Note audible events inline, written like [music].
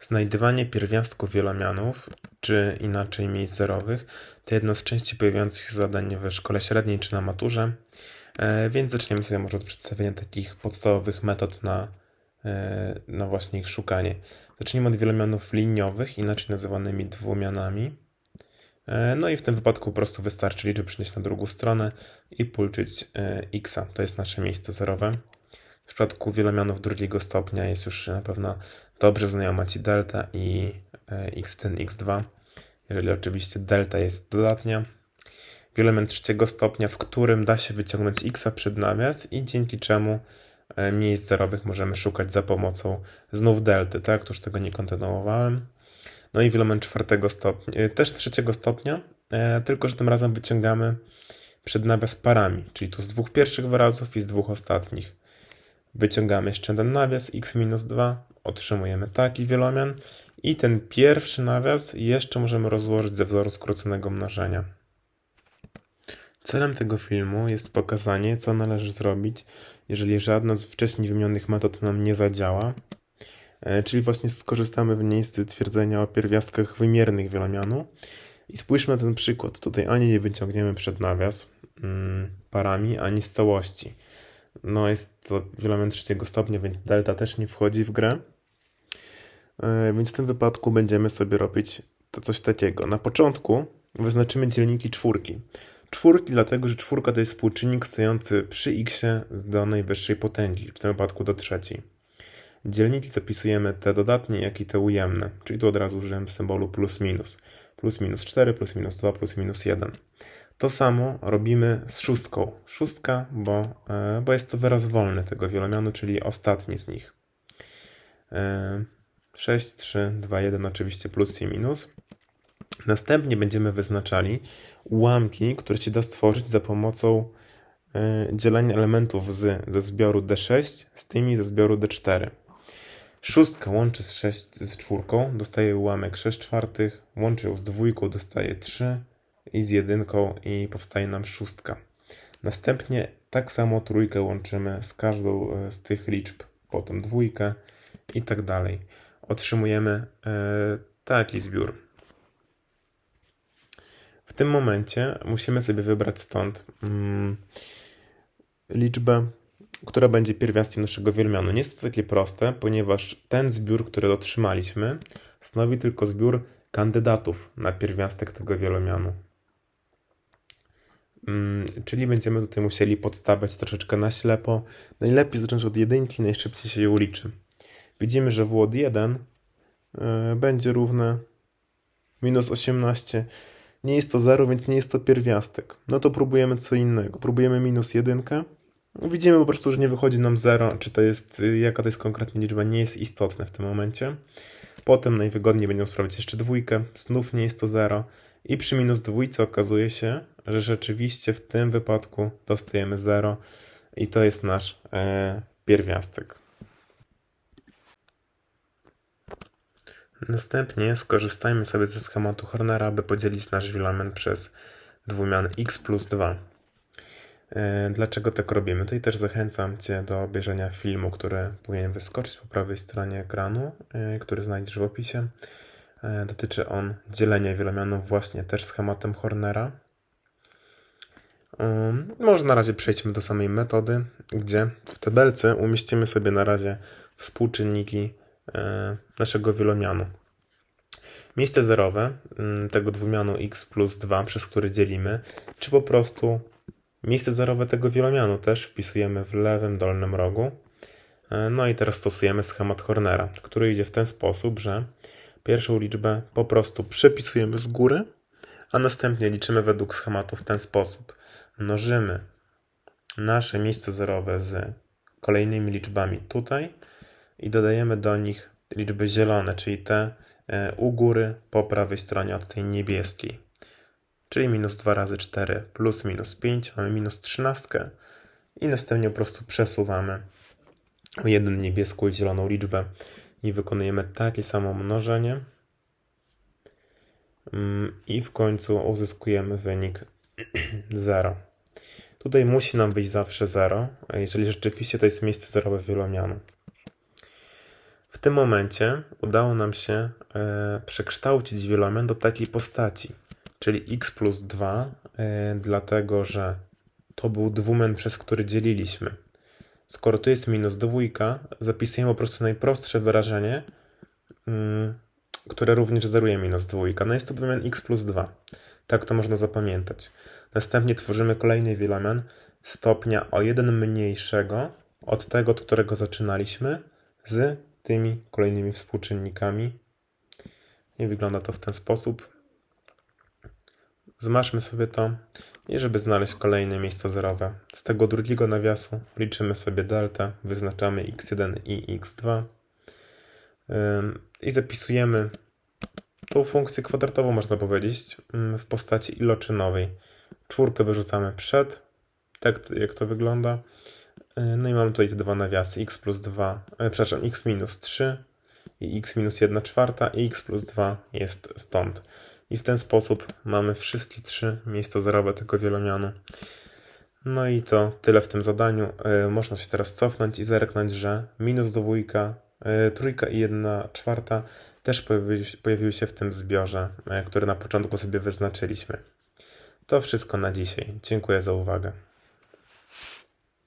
Znajdywanie pierwiastków wielomianów, czy inaczej miejsc zerowych, to jedno z częściej pojawiających się zadań w szkole średniej czy na maturze, e, więc zaczniemy sobie może od przedstawienia takich podstawowych metod na, e, na właśnie ich szukanie. Zacznijmy od wielomianów liniowych, inaczej nazywanymi dwumianami. E, No i w tym wypadku po prostu wystarczy liczbę przenieść na drugą stronę i policzyć e, x. To jest nasze miejsce zerowe. W przypadku wielomianów drugiego stopnia jest już na pewno dobrze znajoma Ci delta i e, x1, x2, jeżeli oczywiście delta jest dodatnia. Wielomian trzeciego stopnia, w którym da się wyciągnąć x przed nawias i dzięki czemu e, miejsc zerowych możemy szukać za pomocą znów delty, tak? Tuż tego nie kontynuowałem. No i wielomian czwartego stopnia, e, też trzeciego stopnia, e, tylko że tym razem wyciągamy przed nawias parami, czyli tu z dwóch pierwszych wyrazów i z dwóch ostatnich. Wyciągamy jeszcze ten nawias x minus 2, otrzymujemy taki wielomian i ten pierwszy nawias jeszcze możemy rozłożyć ze wzoru skróconego mnożenia. Celem tego filmu jest pokazanie, co należy zrobić, jeżeli żadna z wcześniej wymienionych metod nam nie zadziała, E, czyli właśnie skorzystamy w niej z twierdzenia o pierwiastkach wymiernych wielomianu i spójrzmy na ten przykład. Tutaj ani nie wyciągniemy przed nawias mm, parami, ani z całości. No jest to wielomian trzeciego stopnia, więc delta też nie wchodzi w grę. E, Więc w tym wypadku będziemy sobie robić to coś takiego. Na początku wyznaczymy dzielniki czwórki. Czwórki dlatego, że czwórka to jest współczynnik stojący przy x do najwyższej potęgi, w tym wypadku do trzeciej. Dzielniki zapisujemy te dodatnie, jak i te ujemne, czyli tu od razu użyłem symbolu plus minus. Plus minus 4, plus minus 2, plus minus 1. To samo robimy z szóstką. Szóstka, bo, e, bo jest to wyraz wolny tego wielomianu, czyli ostatni z nich. E, 6, 3, 2, 1 oczywiście plus i minus. Następnie będziemy wyznaczali ułamki, które się da stworzyć za pomocą e, dzielenia elementów z, ze zbioru D6 z tymi ze zbioru D4. Szóstka łączy z, 6, z czwórką, dostaje ułamek 6 czwartych, łączy ją z dwójką, dostaje 3 i z jedynką i powstaje nam szóstka. Następnie tak samo trójkę łączymy z każdą e, z tych liczb, potem dwójkę i tak dalej. Otrzymujemy e, taki zbiór. W tym momencie musimy sobie wybrać stąd mm, liczbę, która będzie pierwiastkiem naszego wielomianu. Nie jest to takie proste, ponieważ ten zbiór, który otrzymaliśmy, stanowi tylko zbiór kandydatów na pierwiastek tego wielomianu. Mm, Czyli będziemy tutaj musieli podstawiać troszeczkę na ślepo. Najlepiej zacząć od jedynki, najszybciej się ją liczy. Widzimy, że w od 1 będzie równe minus 18. Nie jest to 0, więc nie jest to pierwiastek. No to próbujemy co innego. Próbujemy minus 1. Widzimy po prostu, że nie wychodzi nam 0. Czy to jest, y, jaka to jest konkretnie liczba, nie jest istotne w tym momencie. Potem najwygodniej będziemy sprawdzić jeszcze dwójkę. Znów nie jest to 0. I przy minus dwójce okazuje się, że rzeczywiście w tym wypadku dostajemy 0. I to jest nasz e, pierwiastek. Następnie skorzystajmy sobie ze schematu Hornera, aby podzielić nasz wielomian przez dwumian x plus 2. E, Dlaczego tak robimy? Tutaj też zachęcam Cię do obejrzenia filmu, który powinien wyskoczyć po prawej stronie ekranu, e, który znajdziesz w opisie. E, Dotyczy on dzielenia wielomianów właśnie też schematem Hornera. Um, Może na razie przejdźmy do samej metody, gdzie w tabelce umieścimy sobie na razie współczynniki naszego wielomianu. Miejsce zerowe mm, tego dwumianu x plus 2, przez który dzielimy, czy po prostu miejsce zerowe tego wielomianu też wpisujemy w lewym dolnym rogu. E, No i teraz stosujemy schemat Hornera, który idzie w ten sposób, że pierwszą liczbę po prostu przepisujemy z góry, a następnie liczymy według schematu w ten sposób. Mnożymy nasze miejsce zerowe z kolejnymi liczbami tutaj i dodajemy do nich liczby zielone, czyli te e, u góry po prawej stronie od tej niebieskiej. Czyli minus 2 razy 4 plus minus 5, mamy minus 13 i następnie po prostu przesuwamy o jedną niebieską i zieloną liczbę i wykonujemy takie samo mnożenie. Mm, I w końcu uzyskujemy wynik [clears throat] 0. Tutaj musi nam być zawsze 0, jeżeli rzeczywiście to jest miejsce zerowe wielomianu. Tym momencie udało nam się e, przekształcić wielomian do takiej postaci, czyli x plus 2, e, dlatego że to był dwumen, przez który dzieliliśmy. Skoro tu jest minus dwójka, zapisujemy po prostu najprostsze wyrażenie, mm, które również zeruje minus dwójka. No jest to dwumian x plus 2. Tak to można zapamiętać. Następnie tworzymy kolejny wielomian stopnia o jeden mniejszego od tego, od którego zaczynaliśmy, z tymi kolejnymi współczynnikami. I wygląda to w ten sposób. Zmaszmy sobie to i żeby znaleźć kolejne miejsca zerowe. Z tego drugiego nawiasu liczymy sobie delta, wyznaczamy x1 i x2 Ym, i zapisujemy tą funkcję kwadratową, można powiedzieć, w postaci iloczynowej. Czwórkę wyrzucamy przed, tak jak to wygląda. Yy, No i mamy tutaj te dwa nawiasy, x plus 2, e, przepraszam, x minus 3 i x minus 1 czwarta i x plus 2 jest stąd. I w ten sposób mamy wszystkie trzy miejsca zerowe tego wielomianu. No i to tyle w tym zadaniu. E, Można się teraz cofnąć i zerknąć, że minus dwójka, e, trójka i jedna czwarta też pojawiły się- w tym zbiorze, e, który na początku sobie wyznaczyliśmy. To wszystko na dzisiaj. Dziękuję za uwagę.